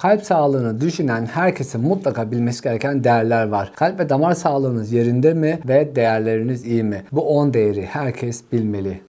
Kalp sağlığını düşünen herkesin mutlaka bilmesi gereken değerler var. Kalp ve damar sağlığınız yerinde mi ve değerleriniz iyi mi? Bu 10 değeri herkes bilmeli.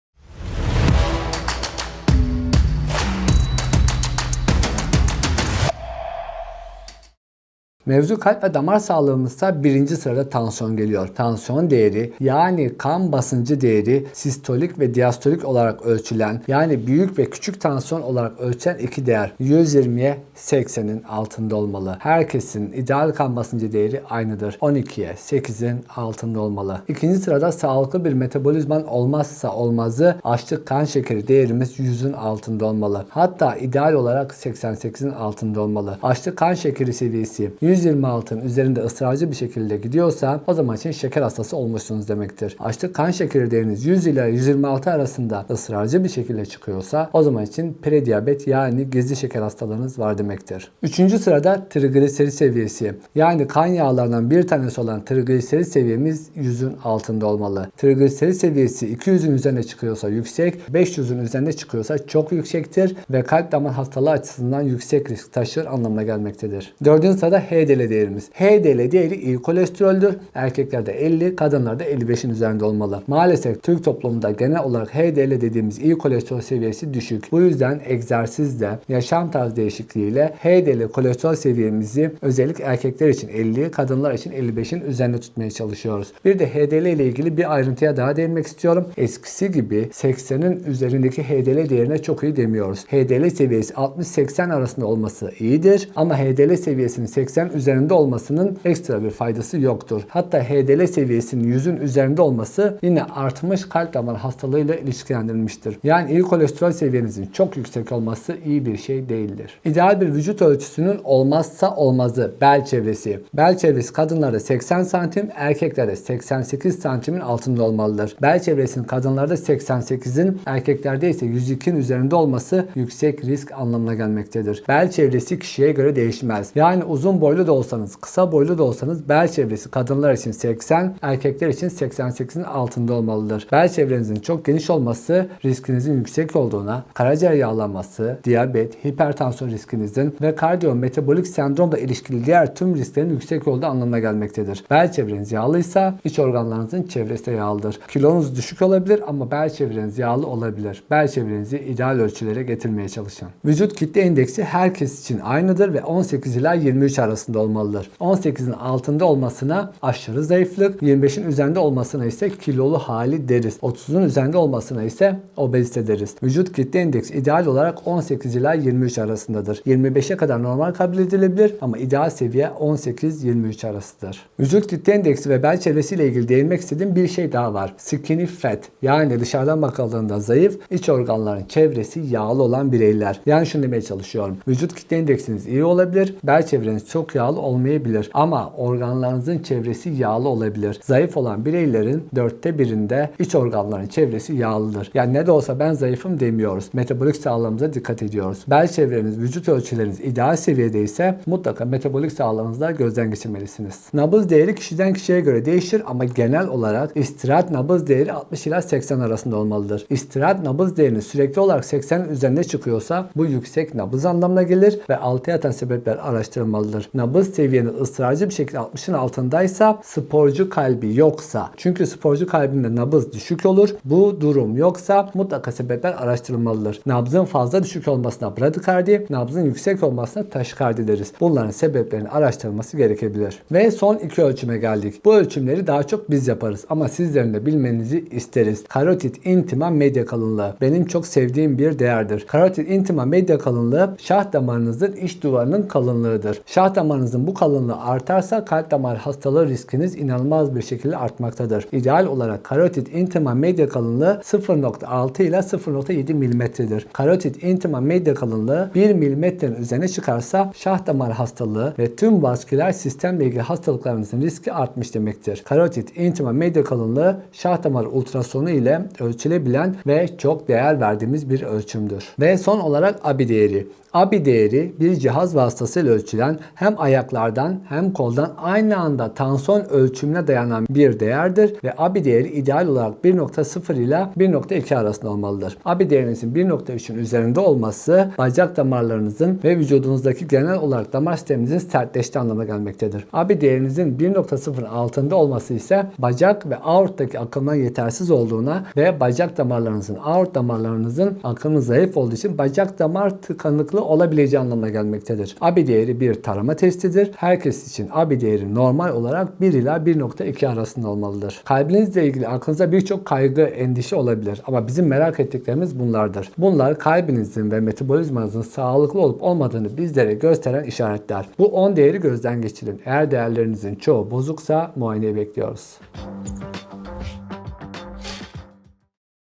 Mevzu kalp ve damar sağlığımızda birinci sırada tansiyon geliyor. Tansiyon değeri yani kan basıncı değeri sistolik ve diastolik olarak ölçülen yani büyük ve küçük tansiyon olarak ölçülen iki değer 120'ye 80'in altında olmalı. Herkesin ideal kan basıncı değeri aynıdır. 12'ye 8'in altında olmalı. İkinci sırada sağlıklı bir metabolizman olmazsa olmazı açlık kan şekeri değerimiz 100'ün altında olmalı. Hatta ideal olarak 88'in altında olmalı. Açlık kan şekeri seviyesi 126'ın üzerinde ısrarcı bir şekilde gidiyorsa o zaman için şeker hastası olmuşsunuz demektir. Açlık kan şekeri değeriniz 100 ile 126 arasında ısrarcı bir şekilde çıkıyorsa o zaman için prediyabet yani gizli şeker hastalığınız var demektir. Üçüncü sırada trigliserit seviyesi. Yani kan yağlarından bir tanesi olan trigliserit seviyemiz 100'ün altında olmalı. Trigliserit seviyesi 200'ün üzerine çıkıyorsa yüksek, 500'ün üzerinde çıkıyorsa çok yüksektir ve kalp damar hastalığı açısından yüksek risk taşır anlamına gelmektedir. Dördüncü sırada HDL değerimiz. HDL değeri iyi kolesteroldür. Erkeklerde 50, kadınlarda 55'in üzerinde olmalı. Maalesef Türk toplumunda genel olarak HDL dediğimiz iyi kolesterol seviyesi düşük. Bu yüzden egzersizle, yaşam tarzı değişikliğiyle HDL kolesterol seviyemizi özellikle erkekler için 50, kadınlar için 55'in üzerinde tutmaya çalışıyoruz. Bir de HDL ile ilgili bir ayrıntıya daha değinmek istiyorum. Eskisi gibi 80'in üzerindeki HDL değerine çok iyi demiyoruz. HDL seviyesi 60-80 arasında olması iyidir ama HDL seviyesinin 80 üzerinde olmasının ekstra bir faydası yoktur. Hatta HDL seviyesinin 100'ün üzerinde olması yine artmış kalp damar hastalığıyla ilişkilendirilmiştir. Yani iyi kolesterol seviyenizin çok yüksek olması iyi bir şey değildir. İdeal bir vücut ölçüsünün olmazsa olmazı bel çevresi. Bel çevresi kadınlarda 80 santim, erkeklerde 88 santimin altında olmalıdır. Bel çevresinin kadınlarda 88'in, erkeklerde ise 102'nin üzerinde olması yüksek risk anlamına gelmektedir. Bel çevresi kişiye göre değişmez. Yani uzun boylu da olsanız, kısa boylu da olsanız bel çevresi kadınlar için 80, erkekler için 88'in altında olmalıdır. Bel çevrenizin çok geniş olması riskinizin yüksek olduğuna, karaciğer yağlanması, diyabet, hipertansiyon riskinizin ve kardiyometabolik sendromla ilişkili diğer tüm risklerin yüksek olduğu anlamına gelmektedir. Bel çevreniz yağlıysa iç organlarınızın çevresi de yağlıdır. Kilonuz düşük olabilir ama bel çevreniz yağlı olabilir. Bel çevrenizi ideal ölçülere getirmeye çalışın. Vücut kitle indeksi herkes için aynıdır ve 18 ila 23 arasında olmalıdır. 18'in altında olmasına aşırı zayıflık, 25'in üzerinde olmasına ise kilolu hali deriz. 30'un üzerinde olmasına ise obezite deriz. Vücut kitle indeksi ideal olarak 18 ila 23 arasındadır. 25'e kadar normal kabul edilebilir ama ideal seviye 18-23 arasıdır. Vücut kitle indeksi ve bel çevresiyle ilgili değinmek istediğim bir şey daha var. Skinny fat yani dışarıdan bakıldığında zayıf, iç organların çevresi yağlı olan bireyler. Yani şunu demeye çalışıyorum. Vücut kitle indeksiniz iyi olabilir, bel çevreniz çok yağlı olmayabilir ama organlarınızın çevresi yağlı olabilir. Zayıf olan bireylerin dörtte birinde iç organların çevresi yağlıdır. Yani ne de olsa ben zayıfım demiyoruz. Metabolik sağlığımıza dikkat ediyoruz. Bel çevreniz, vücut ölçüleriniz ideal seviyede ise mutlaka metabolik sağlığınızda gözden geçirmelisiniz. Nabız değeri kişiden kişiye göre değişir ama genel olarak istirahat nabız değeri 60 ila 80 arasında olmalıdır. İstirahat nabız değerinin sürekli olarak 80'in üzerinde çıkıyorsa bu yüksek nabız anlamına gelir ve altta yatan sebepler araştırılmalıdır. Nabız seviyeniz ısrarcı bir şekilde 60'ın altındaysa sporcu kalbi yoksa çünkü sporcu kalbinde nabız düşük olur. Bu durum yoksa mutlaka sebepler araştırılmalıdır. Nabzın fazla düşük olmasına bradikardi, nabzın yüksek olmasına taşikardi deriz. Bunların sebeplerinin araştırılması gerekebilir. Ve son iki ölçüme geldik. Bu ölçümleri daha çok biz yaparız ama sizlerin de bilmenizi isteriz. Karotit intima medya kalınlığı benim çok sevdiğim bir değerdir. Karotit intima medya kalınlığı şah damarınızın iç duvarının kalınlığıdır. Şah damarınızın bu kalınlığı artarsa kalp damar hastalığı riskiniz inanılmaz bir şekilde artmaktadır. İdeal olarak karotit intima medya kalınlığı 0.6 ile 0.7 mm'dir. Karotit intima medya kalınlığı 1 mm'nin üzerine çıkarsa şah damar hastalığı ve tüm vasküler sistemle ilgili hastalıklarınızın riski artmış demektir. Karotit intima medya kalınlığı şah damar ultrasonu ile ölçülebilen ve çok değer verdiğimiz bir ölçümdür. Ve son olarak ABI değeri. ABI değeri bir cihaz vasıtasıyla ölçülen hem ayaklardan hem koldan aynı anda tansiyon ölçümüne dayanan bir değerdir ve ABI değeri ideal olarak 1.0 ile 1.2 arasında olmalıdır. ABI değerinizin 1.3'ün üzerinde olması bacak damarlarınızın ve vücudunuzdaki genel olarak damar sisteminizin sertleştiği anlamına gelmektedir. ABI değerinizin 1.0'ın altında olması ise bacak ve aorttaki akımın yetersiz olduğuna ve bacak damarlarınızın, aort damarlarınızın akımı zayıf olduğu için bacak damar tıkanıklığı olabileceği anlamına gelmektedir. ABI değeri bir tarama testidir. Herkes için ABI değeri normal olarak 1 ila 1.2 arasında olmalıdır. Kalbinizle ilgili aklınıza birçok kaygı, endişe olabilir ama bizim merak ettiklerimiz bunlardır. Bunlar kalbinizin ve metabolizmanızın sağlıklı olup olmadığını bizlere gösteren işaretler. Bu 10 değeri gözden geçirin. Eğer değerlerinizin çoğu bozuksa muayeneyi bekliyoruz.